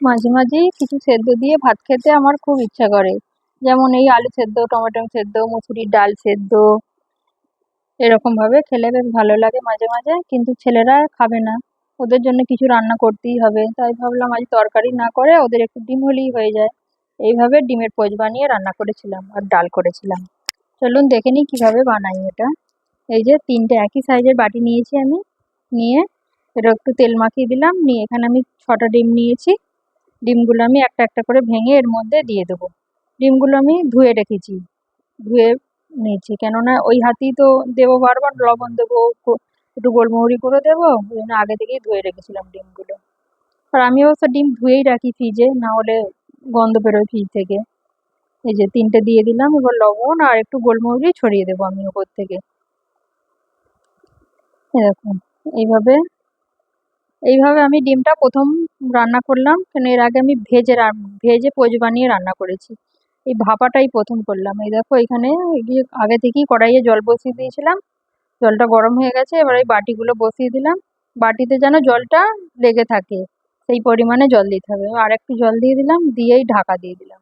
মাঝে মাঝেই কিছু সেদ্ধ দিয়ে ভাত খেতে আমার খুব ইচ্ছা করে। যেমন এই আলু সেদ্ধ, টমেটো সেদ্ধ, মুসুরির ডাল সেদ্ধ, এরকম ভাবে খেলে বেশ ভালো লাগে মাঝে মাঝে, কিন্তু ছেলেরা খাবে না। ওদের জন্য কিছু রান্না করতেই হবে। তাই ভাবলাম আজ তরকারি না করে ওদের একটু ডিম হলেই হয়ে যায়। এইভাবে ডিমের পোচ বানিয়ে রান্না করেছিলাম আর ডাল করেছিলাম। চলুন দেখে নিই কীভাবে বানাই এটা। এই যে তিনটে একই সাইজের বাটি নিয়েছি আমি। নিয়ে এটা একটু তেল মাখিয়ে দিলাম। নিয়ে এখানে আমি ছটা ডিম নিয়েছি। ডিমগুলো আমি একটা একটা করে ভেঙে এর মধ্যে দিয়ে দেবো। ডিমগুলো আমি ধুয়ে রেখেছি, ধুয়ে নিয়েছি। কেননা ওই হাতেই তো দেবো বারবার, লবণ দেবো একটু গোলমরিচ করে দেবো, ওই জন্য আগে থেকেই ধুয়ে রেখেছিলাম ডিমগুলো। আর আমি অবশ্য ডিম ধুয়েই রাখি ফ্রিজে, না হলে গন্ধ বেরোয় ফ্রিজ থেকে। এই যে তিনটে দিয়ে দিলাম, এবার লবণ আর একটু গোলমরিচ ছড়িয়ে দেবো আমি ওপর থেকে। এরকম, এইভাবে এইভাবে আমি ডিমটা প্রথম রান্না করলাম, কেন এর আগে আমি ভেজে ভেজে পোচ বানিয়ে রান্না করেছি। এই ভাপাটাই প্রথম করলাম। এই দেখো এখানে আগে থেকেই কড়াইয়ে জল বসিয়ে দিয়েছিলাম। জলটা গরম হয়ে গেছে, এবার এই বাটিগুলো বসিয়ে দিলাম। বাটিতে যেন জলটা লেগে থাকে, সেই পরিমাণে জল দিতে হবে। আর একটু জল দিয়ে দিলাম, দিয়েই ঢাকা দিয়ে দিলাম।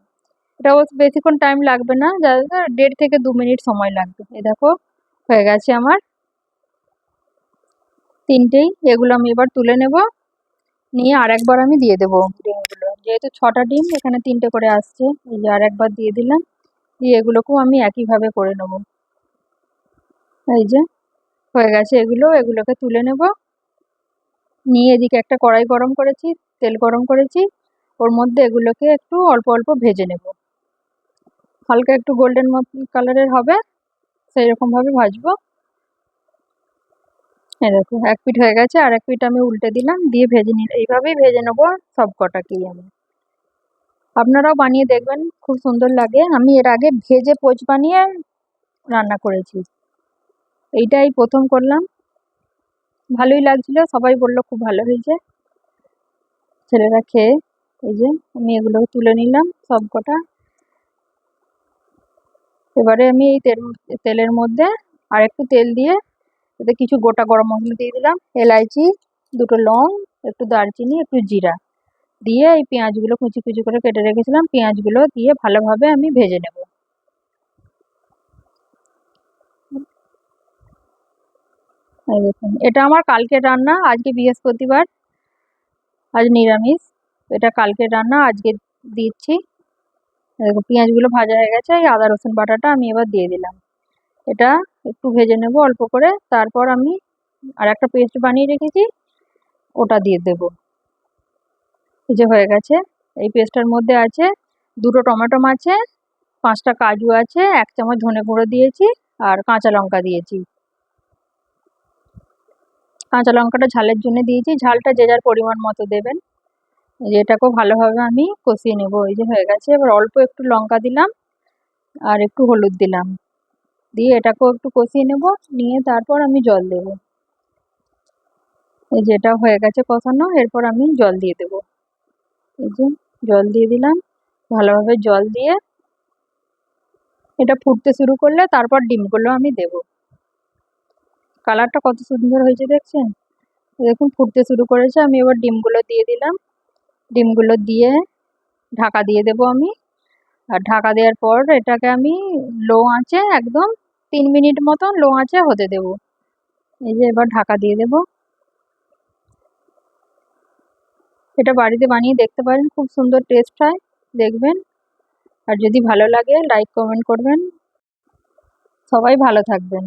এটা বেশিক্ষণ টাইম লাগবে না, যা, দেড় থেকে দু মিনিট সময় লাগবে। এ দেখো, হয়ে গেছে আমার তিনটেই এগুলো আমি এবার তুলে নেব। নিয়ে আরেকবার আমি দিয়ে দেবো ডিমগুলো। যেহেতু ছটা ডিম, এখানে তিনটে করে আসছে, এই যে আরেকবার দিয়ে দিলাম। দিয়ে এগুলোকেও আমি একইভাবে করে নেব। এই যে, হয়ে গেছে এগুলো, এগুলোকে তুলে নেব। নিয়ে এদিকে একটা কড়াই গরম করেছি, তেল গরম করেছি। ওর মধ্যে এগুলোকে একটু অল্প অল্প ভেজে নেব। হালকা একটু গোল্ডেন কালারের হবে সেই রকমভাবে ভাজবো। এই দেখো, এক পিঠ হয়ে গেছে আর এক পিঠ আমি উল্টে দিলাম, দিয়ে ভেজে নিলাম। এইভাবেই ভেজে নেব সব কটাকেই আমি। আপনারাও বানিয়ে দেখবেন, খুব সুন্দর লাগে। আমি এর আগে ভেজে পোচ বানিয়ে রান্না করেছি। এইটাই প্রথম করলাম। ভালোই লাগছিল, সবাই বলল খুব ভালো হয়েছে। ছেলেরা খেয়ে, এই যে, আমি এগুলো তুলে নিলাম সব কটা এবারে আমি এই তেল, তেলের মধ্যে আর একটু তেল দিয়ে এতে কিছু গোটা গরম মশলা দিয়ে দিলাম, এলাইচি, দুটো লং, একটু দারচিনি, একটু জিরা। দিয়ে এই পেঁয়াজগুলো কুচি কুচি করে কেটে রেখেছিলাম, পেঁয়াজগুলো দিয়ে ভালোভাবে আমি ভেজে নেব। এটা আমার কালকের রান্না, আজকে বৃহস্পতিবার, আজ নিরামিষ। এটা কালকের রান্না, আজকে দিচ্ছি। পেঁয়াজগুলো ভাজা হয়ে গেছে, এই আদা রসুন বাটাটা আমি এবার দিয়ে দিলাম। এটা একটু ভেজে নেব অল্প করে। তারপর আমি আর একটা পেস্ট বানিয়ে রেখেছি, ওটা দিয়ে দেব। এই যে হয়ে গেছে। এই পেস্টটার মধ্যে আছে দুটো টমেটো আছে, পাঁচটা কাজু আছে, এক চামচ ধনে গুঁড়ো দিয়েছি আর কাঁচা লঙ্কা দিয়েছি। কাঁচা লঙ্কাটা ঝালের জন্য দিয়েছি। ঝালটা যে যার পরিমাণ মতো দেবেন। এটাকেও ভালোভাবে আমি কষিয়ে নেব। এই যে হয়ে গেছে। এবার অল্প একটু লঙ্কা দিলাম আর একটু হলুদ দিলাম। দিয়ে এটাকেও একটু কষিয়ে নেব, নিয়ে তারপর আমি জল দেব। এই যেটা হয়ে গেছে কষানো, এরপর আমি জল দিয়ে দেব। এই যে জল দিয়ে দিলাম, ভালোভাবে জল দিয়ে এটা ফুটতে শুরু করলে তারপর ডিমগুলো আমি দেব। কালারটা কত সুন্দর হয়েছে দেখছেন? দেখুন, ফুটতে শুরু করেছে, আমি এবার ডিমগুলো দিয়ে দিলাম। ডিমগুলো দিয়ে ঢাকা দিয়ে দেব আমি। আর ঢাকা দেওয়ার পর এটাকে আমি লো আঁচে একদম তিন মিনিট মতন লো আঁচে হতে দেব। এই যে এবার ঢাকা দিয়ে দেব। এটা বাড়িতে বানিয়ে দেখতে পারেন, খুব সুন্দর টেস্ট হয়, দেখবেন। আর যদি ভালো লাগে লাইক কমেন্ট করবেন। সবাই ভালো থাকবেন।